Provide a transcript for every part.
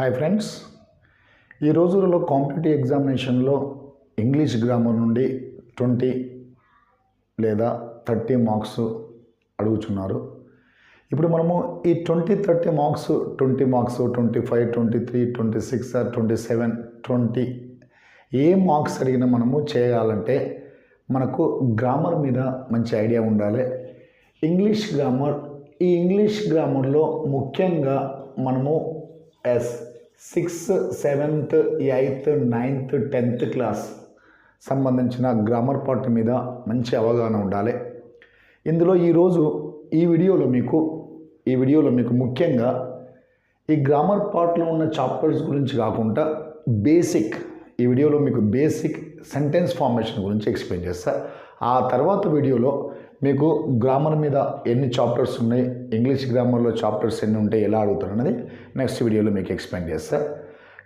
Hi friends ఈ రోజులలో competitive ఎగ్జామినేషన్లో ఇంగ్లీష్ గ్రామర్ నుండి ట్వంటీ లేదా థర్టీ మార్క్స్ అడుగుచున్నారు. ఇప్పుడు మనము ఈ twenty thirty marks twenty marks twenty five twenty three twenty six twenty seven twenty ఏ మార్క్స్ అడిగినా మనము చేయాలంటే మనకు గ్రామర్ మీద మంచి ఐడియా ఉండాలి. ఇంగ్లీష్ గ్రామర్ ఈ ఇంగ్లీష్ గ్రామర్లో ముఖ్యంగా మనము yes sixth seventh eighth ninth tenth class సంబంధించిన గ్రామర్ పార్ట్ మీద మంచి అవగాహన ఉండాలి. ఇందులో ఈరోజు ఈ వీడియోలో మీకు ఈ వీడియోలో మీకు ముఖ్యంగా ఈ గ్రామర్ పార్ట్లో ఉన్న చాప్టర్స్ గురించి కాకుండా బేసిక్ ఈ వీడియోలో మీకు బేసిక్ సెంటెన్స్ ఫార్మేషన్ గురించి ఎక్స్ప్లెయిన్ చేస్తా. ఆ తర్వాత వీడియోలో మీకు గ్రామర్ మీద ఎన్ని చాప్టర్స్ ఉన్నాయి ఇంగ్లీష్ గ్రామర్లో చాప్టర్స్ ఎన్ని ఉంటాయి ఎలా అడుగుతారు అనేది నెక్స్ట్ వీడియోలో మీకు ఎక్స్ప్లెయిన్ చేస్తా.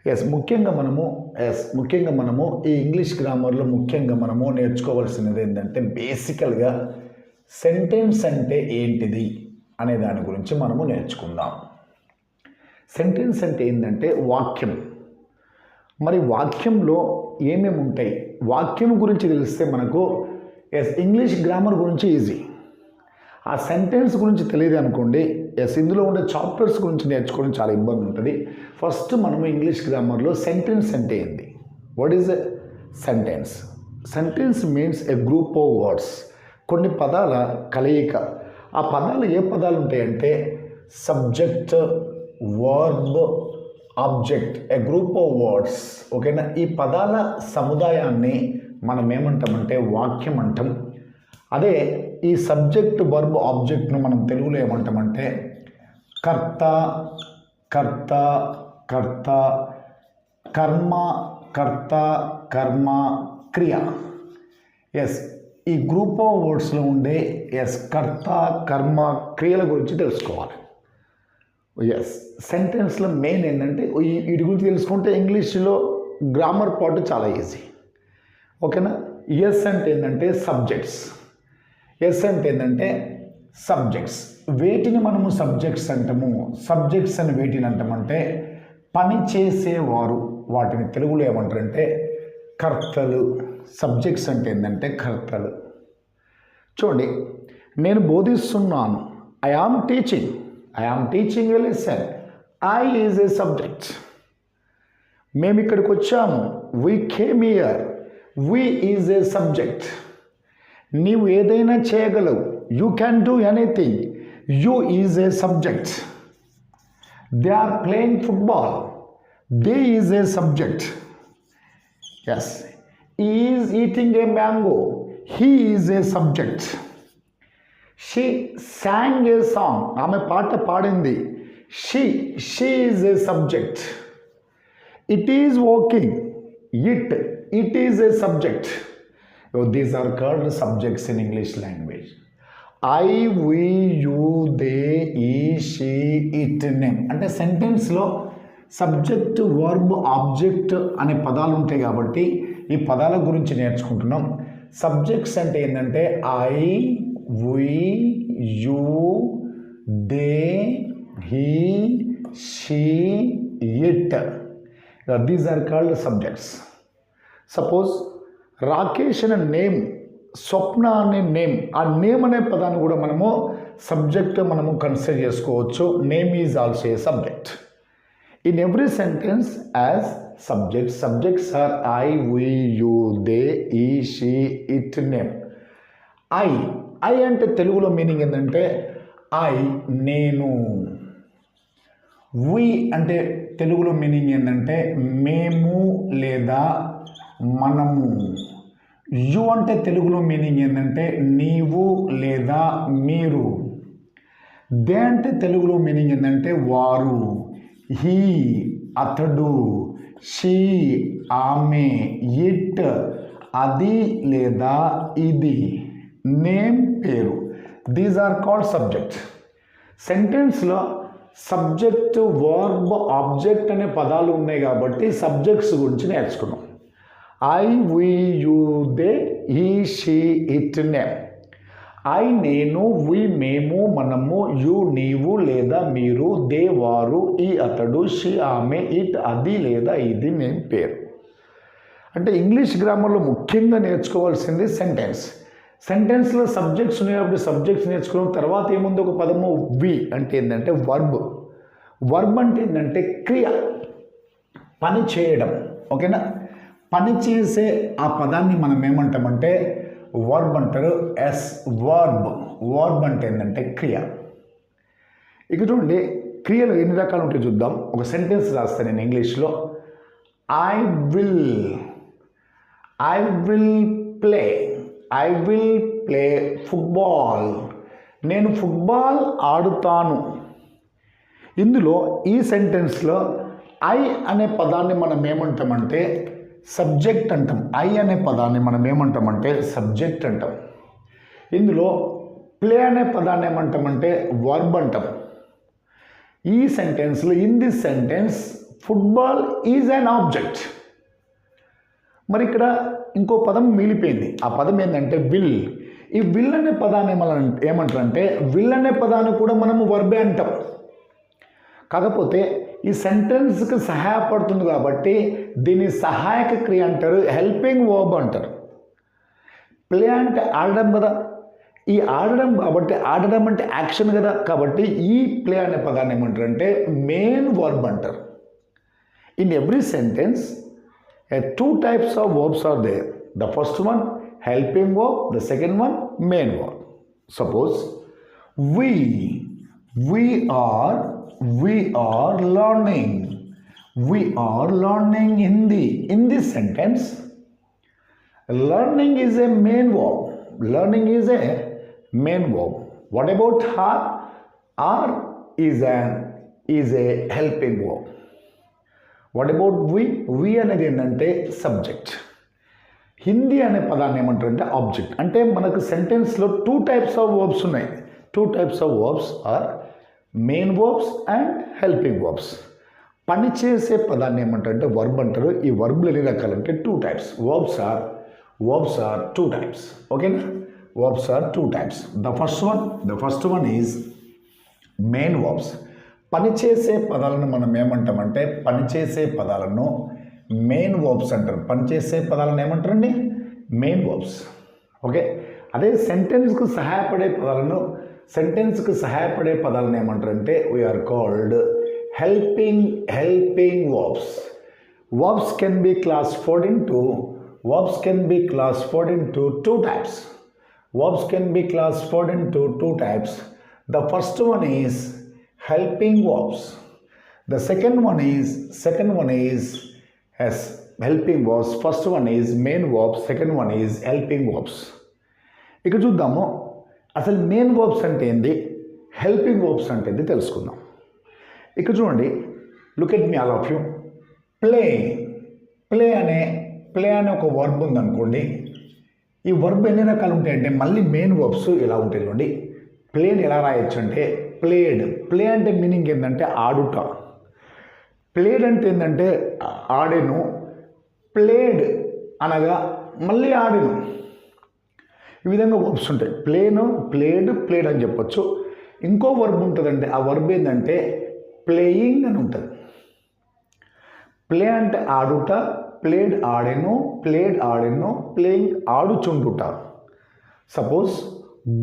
ఎస్ ముఖ్యంగా మనము ఎస్ ముఖ్యంగా మనము ఈ ఇంగ్లీష్ గ్రామర్లో ముఖ్యంగా మనము నేర్చుకోవాల్సినది ఏంటంటే బేసికల్గా సెంటెన్స్ అంటే ఏంటిది అనే దాని గురించి మనము నేర్చుకుందాం. సెంటెన్స్ అంటే ఏంటంటే వాక్యం. మరి వాక్యంలో ఏమేమి ఉంటాయి? వాక్యం గురించి తెలిస్తే మనకు ఎస్ ఇంగ్లీష్ గ్రామర్ గురించి ఈజీ ఆ సెంటెన్స్ గురించి తెలియదు అనుకోండి ఎస్ ఇందులో ఉండే చాప్టర్స్ గురించి నేర్చుకోవడం చాలా ఇబ్బంది ఉంటుంది. ఫస్ట్ మనము ఇంగ్లీష్ గ్రామర్లో సెంటెన్స్ అంటే ఏంది? What is a sentence sentence means a group of words కొన్ని పదాల కలయిక. ఆ పదాలు ఏ పదాలు ఉంటాయంటే subject verb object a group of words ఓకేనా ఈ పదాల సముదాయాన్ని మనం ఏమంటామంటే వాక్యం అంటాం అదే ఈ సబ్జెక్ట్ బర్బ్ ఆబ్జెక్ట్ను మనం తెలుగులో ఏమంటామంటే కర్త కర్త కర్త కర్మ కర్త కర్మ క్రియ. ఎస్ ఈ గ్రూప్ ఆఫ్ వర్డ్స్లో ఉండే ఎస్ కర్త కర్మ క్రియల గురించి తెలుసుకోవాలి. ఎస్ సెంటెన్స్లో మెయిన్ ఏంటంటే వీటి గురించి తెలుసుకుంటే ఇంగ్లీష్లో గ్రామర్ పాటు చాలా ఈజీ ఓకేనా? ఎస్ అంటే ఏంటంటే సబ్జెక్ట్స్ ఎస్ అంటే ఏంటంటే సబ్జెక్ట్స్ వేటిని మనము సబ్జెక్ట్స్ అంటాము? సబ్జెక్ట్స్ అని వేటిని అంటామంటే పని చేసేవారు. వాటిని తెలుగులో ఏమంటారంటే కర్తలు. సబ్జెక్ట్స్ అంటే ఏంటంటే కర్తలు. చూడండి నేను బోధిస్తున్నాను. I am teaching I am teaching a lesson I is a subject మేము ఇక్కడికి వచ్చాము we came here we is a subject నీవు ఏదైనా చేయగలవు. You can do anything you is a subject they are playing football they is a subject as is eating a mango he is a subject she sang a song ఆమె పాట పాడింది. She she is a subject it is walking it it is a subject these are called subjects in English language I we you they he she it name అంటే సెంటెన్స్లో subject verb object అనే పదాలు ఉంటాయి కాబట్టి ఈ పదాల గురించి నేర్చుకుంటున్నాం. సబ్జెక్ట్స్ అంటే ఏంటంటే I we you they he she it these are called subjects suppose Rakesh అనే నేమ్ స్వప్న అనే నేమ్ ఆ నేమ్ అనే పదాన్ని కూడా మనము సబ్జెక్ట్ మనము కన్సిడర్ చేసుకోవచ్చు. Name is also a subject. In every sentence as subject subjects are I we you they he she it name. I I అంటే తెలుగులో మీనింగ్ ఏంటంటే ఐ నేను. వి అంటే తెలుగులో మీనింగ్ ఏంటంటే మేము లేదా మనము యు అంటే తెలుగులో మీనింగ్ ఏంటంటే నీవు లేదా మీరు. దే అంటే తెలుగులో మీనింగ్ ఏంటంటే వారు. హీ అతడు. షీ ఆమె. ఇట్ అది లేదా ఇది. నేమ్ పేరు. దీస్ ఆర్ కాల్డ్ సబ్జెక్ట్ సెంటెన్స్లో సబ్జెక్ట్ వర్బ్ ఆబ్జెక్ట్ అనే పదాలు ఉన్నాయి కాబట్టి సబ్జెక్ట్స్ గురించి నేర్చుకున్నాం. I we you they he she it name I నేను వి మేము మనము యు నీవు లేదా మీరు దే వారు ఈ అతడు షి ఆమె ఇట్ అది లేదా ఇది నేను పేరు. అంటే ఇంగ్లీష్ గ్రామర్లో ముఖ్యంగా నేర్చుకోవాల్సింది సెంటెన్స్ సెంటెన్స్లో సబ్జెక్ట్స్ ఉన్నప్పుడు సబ్జెక్ట్స్ నేర్చుకున్న. తర్వాత ఏముంది? ఒక పదము వి అంటే ఏంటంటే వర్బ్ వర్బ్ అంటే ఏంటంటే క్రియ. పని చేయడం. ఓకేనా? పని చేసే ఆ పదాన్ని మనం ఏమంటామంటే వర్బ్ అంటారు ఎస్ వర్బ్ వర్బ్ అంటే ఏంటంటే క్రియ. ఇక చూడండి క్రియలు ఎన్ని రకాలు ఉంటాయి చూద్దాం. ఒక సెంటెన్స్ రాస్తాను నేను ఇంగ్లీష్లో I will I will play I will play football నేను ఫుట్బాల్ ఆడుతాను. ఇందులో ఈ సెంటెన్స్లో ఐ అనే పదాన్ని మనం ఏమంటామంటే సబ్జెక్ట్ అంటాం. ఐ అనే పదాన్ని మనం ఏమంటామంటే సబ్జెక్ట్ అంటాం. ఇందులో ప్లే అనే పదాన్ని ఏమంటామంటే వర్బ్ అంటాం. ఈ సెంటెన్స్లో in this sentence football is an object. మరి ఇక్కడ ఇంకో పదం మిగిలిపోయింది. ఆ పదం ఏంటంటే విల్. ఈ విల్ అనే పదాన్ని మనం ఏమంటారంటే విల్ అనే పదాన్ని కూడా మనము వర్బే అంటాం. కాకపోతే ఈ సెంటెన్స్కి సహాయపడుతుంది కాబట్టి దీన్ని సహాయక క్రియ అంటారు హెల్పింగ్ వర్బ్ అంటారు. ప్లే అంటే ఆడడం కదా. ఈ ఆడడం కాబట్టి ఆడడం అంటే యాక్షన్ కదా. కాబట్టి ఈ ప్లే అనే పదాన్ని ఏమంటారు అంటే మెయిన్ వర్బ్ అంటారు in every sentence two types of verbs are they the first one helping verb the second one main verb suppose we we are we are learning we are learning Hindi in the sentence learning is a main verb learning is a main verb what about are are is an is a helping verb what about we we అనేది ఏంటంటే subject Hindi అనే పదాన్ని ఏమంటారంటే object అంటే మనకు సెంటెన్స్లో two types of verbs ఉన్నాయి two types of verbs are main verbs and helping verbs పని చేసే పదాన్ని ఏమంటారంటే వర్బ్ అంటారు. ఈ వర్బ్లు ఎన్ని రకాలంటే two types verbs are verbs are two types ఓకేనా verbs are two types the first one the first one is main verbs పనిచేసే పదాలను మనం ఏమంటామంటే పనిచేసే పదాలను మెయిన్ వర్బ్స్ అంటారు. పనిచేసే పదాలను ఏమంటారండి? మెయిన్ వర్బ్స్ ఓకే అదే సెంటెన్స్కు సహాయపడే పదాలను సెంటెన్స్కి సహాయపడే పదాలను ఏమంటారంటే we are called helping helping verbs verbs can be classified in two verbs can be classified in two two types verbs can be classified in two two types the first one is helping verbs the second one is second one is as helping verbs first one is main verbs second one is helping verbs ఇక చూద్దాము. అసలు main verbs అంటే ఏంది? Helping verbs అంటే ఏంది తెలుసుకుందాం. ఇక్కడ చూడండి look at me all of you play play అనే ప్లే అనే ఒక వర్బ్ ఉందనుకోండి ఈ వర్బ్ ఎన్ని రకాలు ఉంటాయంటే మళ్ళీ మెయిన్ వర్బ్స్ ఎలా ఉంటాయి చూడండి. ప్లేని ఎలా రాయొచ్చు అంటే ప్లేడ్ ప్లే అంటే మీనింగ్ ఏంటంటే ఆడుట. ప్లేడ్ అంటే ఏంటంటే ఆడెను. ప్లేడ్ అనగా మళ్ళీ ఆడెను. ఈ విధంగా వర్బ్స్ ఉంటాయి. ప్లేను ప్లేడ్ ప్లేడ్ అని చెప్పొచ్చు. ఇంకో వర్బ్ ఉంటుందంటే ఆ వర్బ్ ఏంటంటే ప్లేయింగ్ అని ఉంటుంది. ప్లే అంటే ఆడుట ప్లేడ్ ఆడెను ప్లేడ్ ఆడెను ప్లేయింగ్ ఆడుచుండుట. సపోజ్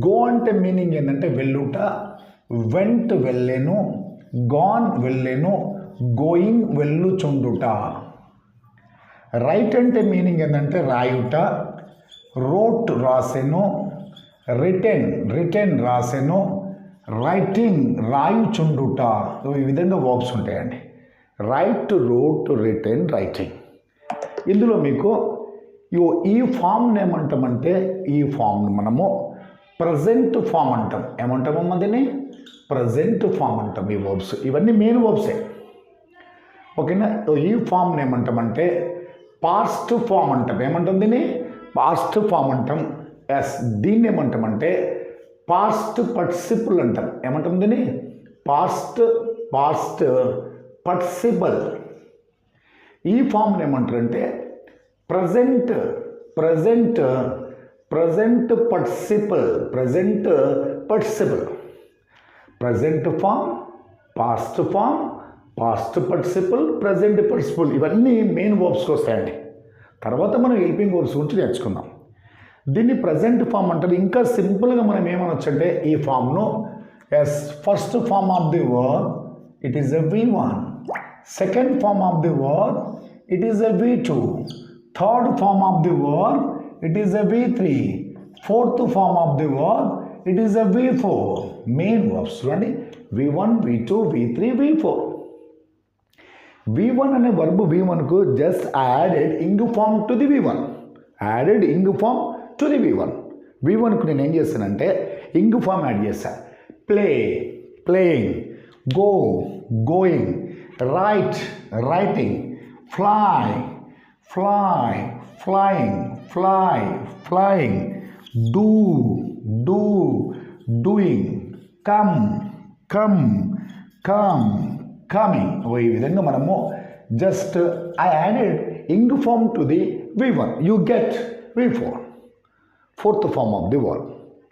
గో అంటే మీనింగ్ ఏంటంటే వెళ్ళుట వెంట్ వెళ్ళాను గాన్ వెళ్ళాను గోయింగ్ వెళ్ళుచుండుట. రైట్ అంటే మీనింగ్ ఏంటంటే రాయుట రోట్ రాసెను రిటర్న్ రిటర్న్ రాసెను రైటింగ్ రాయుచుండుట. ఈ విధంగా వర్బ్స్ ఉంటాయండి. రైట్ రోట్ రిటర్న్ రైటింగ్ ఇందులో మీకు ఈ ఫామ్ని ఏమంటామంటే ఈ ఫామ్ను మనము ప్రజెంట్ ఫామ్ అంటాం. ఏమంటామమ్మా దీన్ని ప్రజెంట్ ఫామ్ అంటాం ఈ వర్బ్స్ ఇవన్నీ మెయిన్ వర్బ్సే ఓకేనా? ఈ ఫామ్ని ఏమంటామంటే పాస్ట్ ఫామ్ అంటాం. ఏమంటాం దీన్ని? పాస్ట్ ఫామ్ అంటాం ఎస్ దీన్ని ఏమంటామంటే పాస్ట్ పర్టిసిపుల్ అంటాం. ఏమంటాం దీన్ని? పాస్ట్ పాస్ట్ పర్టిసిపల్ ఈ ఫామ్ని ఏమంటారంటే present present present participle present participle present form past form past participle present participle ఇవన్నీ మెయిన్ వర్బ్స్కి వస్తాయండి. తర్వాత మనం హెల్పింగ్ వర్బ్స్ గురించి నేర్చుకుందాం. దీన్ని ప్రజెంట్ ఫామ్ అంటారు. ఇంకా సింపుల్గా మనం ఏమనొచ్చు అంటే ఈ ఫామ్ను as first form of the word it is a V one. Second form of the word it is a V two. Third form of the word it is a V three. Fourth form of the word it is a V four. Main verbs చూడండి. V one V two V three V four. V one అనే verb V వన్కు just added ing form to the V one added ing form to the V one వి వన్కు నేను ఏం చేస్తానంటే ing form add చేశాను play playing go going write writing fly fly flying fly flying do do doing come come come coming ఈ విధంగా మనము just I added ing form to the V one you get V four fourth form of the word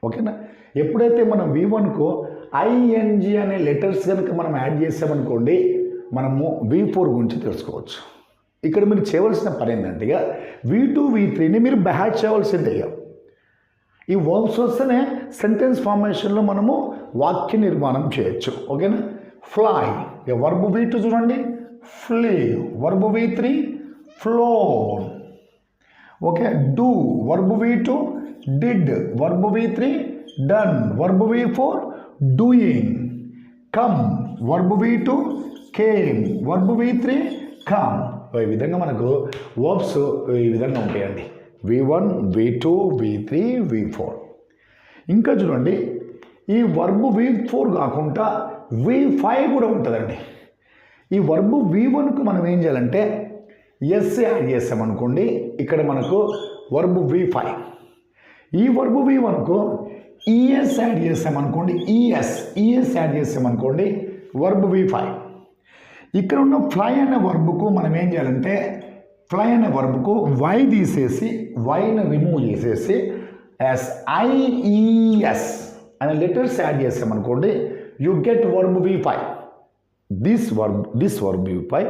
ఓకేనా ఎప్పుడైతే మనం వి వన్కు ING అనే letters కనుక మనం add చేసామనుకోండి మనము వి ఫోర్ గురించి తెలుసుకోవచ్చు. ఇక్కడ మీరు చేయవలసిన పని ఏంటంటే ఇక వి టూ వి త్రీని మీరు బ్యాడ్ చేయవలసిందే ఇక. ఈ వర్బ్స్ వస్తేనే సెంటెన్స్ ఫార్మేషన్లో మనము వాక్య నిర్మాణం చేయొచ్చు. ఓకేనా ఫ్లై వర్బు బీ టూ చూడండి. Flee verb B three flow okay do verb B two did verb B three done verb V four doing come verb B two came verb B three come ఈ విధంగా మనకు verbs ఈ విధంగా ఉంటాయండి. V one V two V three V four ఇంకా చూడండి. ఈ verb V four కాకుండా వి ఫైవ్ కూడా ఉంటుందండి. ఈ వర్బు వి వన్కు మనం ఏం చేయాలంటే ఎస్ యాడ్ చేసామనుకోండి ఇక్కడ మనకు వర్బు వి ఫైవ్ ఈ వర్బు వి వన్కు ఈఎస్ యాడ్ చేసామనుకోండి E S E S add చేసామనుకోండి వర్బు వి ఫైవ్ ఇక్కడ ఉన్న ఫ్లై అనే వర్బుకు మనం ఏం చేయాలంటే ఫ్లై అనే వర్బుకు వై తీసేసి వైని రిమూవ్ చేసేసి ఎస్ ఐఈఎస్ అనే లెటర్స్ యాడ్ చేసామనుకోండి you get verb V five this verb this verb V five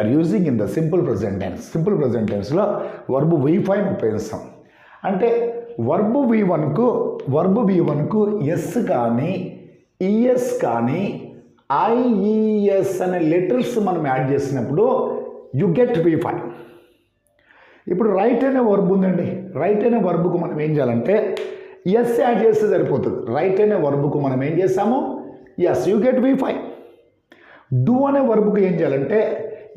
are using in the simple present tense simple present టెన్స్లో verb V five ఉపయోగిస్తాం. అంటే వర్బ్ వి వన్కు verb V వన్కు S కానీ E S కానీ IES e, అనే letters మనం add చేసినప్పుడు you get V five ఇప్పుడు రైట్ అనే వర్బ్ ఉందండి. రైట్ అనే వర్బుకు మనం ఏం చేయాలంటే ఎస్ యాడ్ చేస్తే సరిపోతుంది. రైట్ అనే వర్బుకు మనం ఏం చేస్తాము? S you get V five do అనే వర్బుకు ఏం చేయాలంటే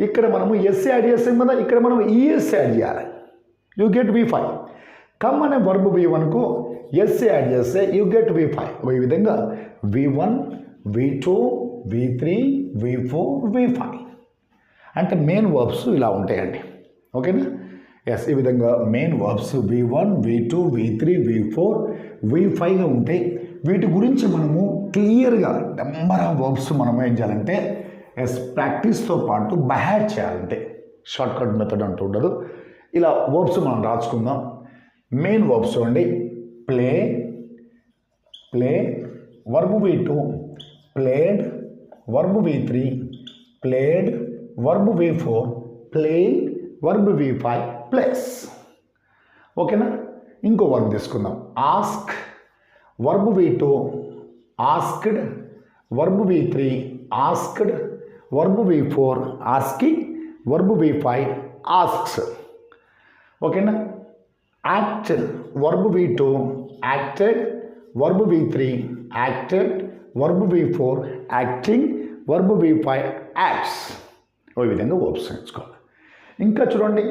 ఇక్కడ మనము ఎస్ యాడ్ చేస్తాం కదా ఇక్కడ మనం ఈఎస్ యాడ్ చేయాలి. You get V five come అనే వర్బు వి వన్కు ఎస్ యాడ్ చేస్తే యూ గెట్ వి ఫైవ్ ఈ విధంగా V one V two V three V four V five అంటే మెయిన్ వర్బ్స్ ఇలా ఉంటాయండి. ఓకేనా ఎస్ ఈ విధంగా main verbs V one V two V three V four V ఫైవ్గా ఉంటాయి వీటి గురించి మనము క్లియర్గా నెంబర్ ఆఫ్ వర్బ్స్ మనం ఏం చేయాలంటే ఎస్ ప్రాక్టీస్తో పాటు బహాట్ చేయాలంటే. షార్ట్కట్ మెథడ్ అంటూ ఉండదు. ఇలా వర్బ్స్ మనం రాసుకుందాం. మెయిన్ వర్బ్స్ చూడండి. Play play verb V two played verb V three played verb V four play verb V five plus. ఓకేనా? ఇంకో వర్బ్ తీసుకుందాం. Ask verb V two asked verb V three asked verb V four asking verb V five asks ఓకేనా act verb V two acted verb V three acted verb V four acting verb V five acts ఓ విధంగా verbs నేర్చుకోవాలి ఇంకా చూడండి.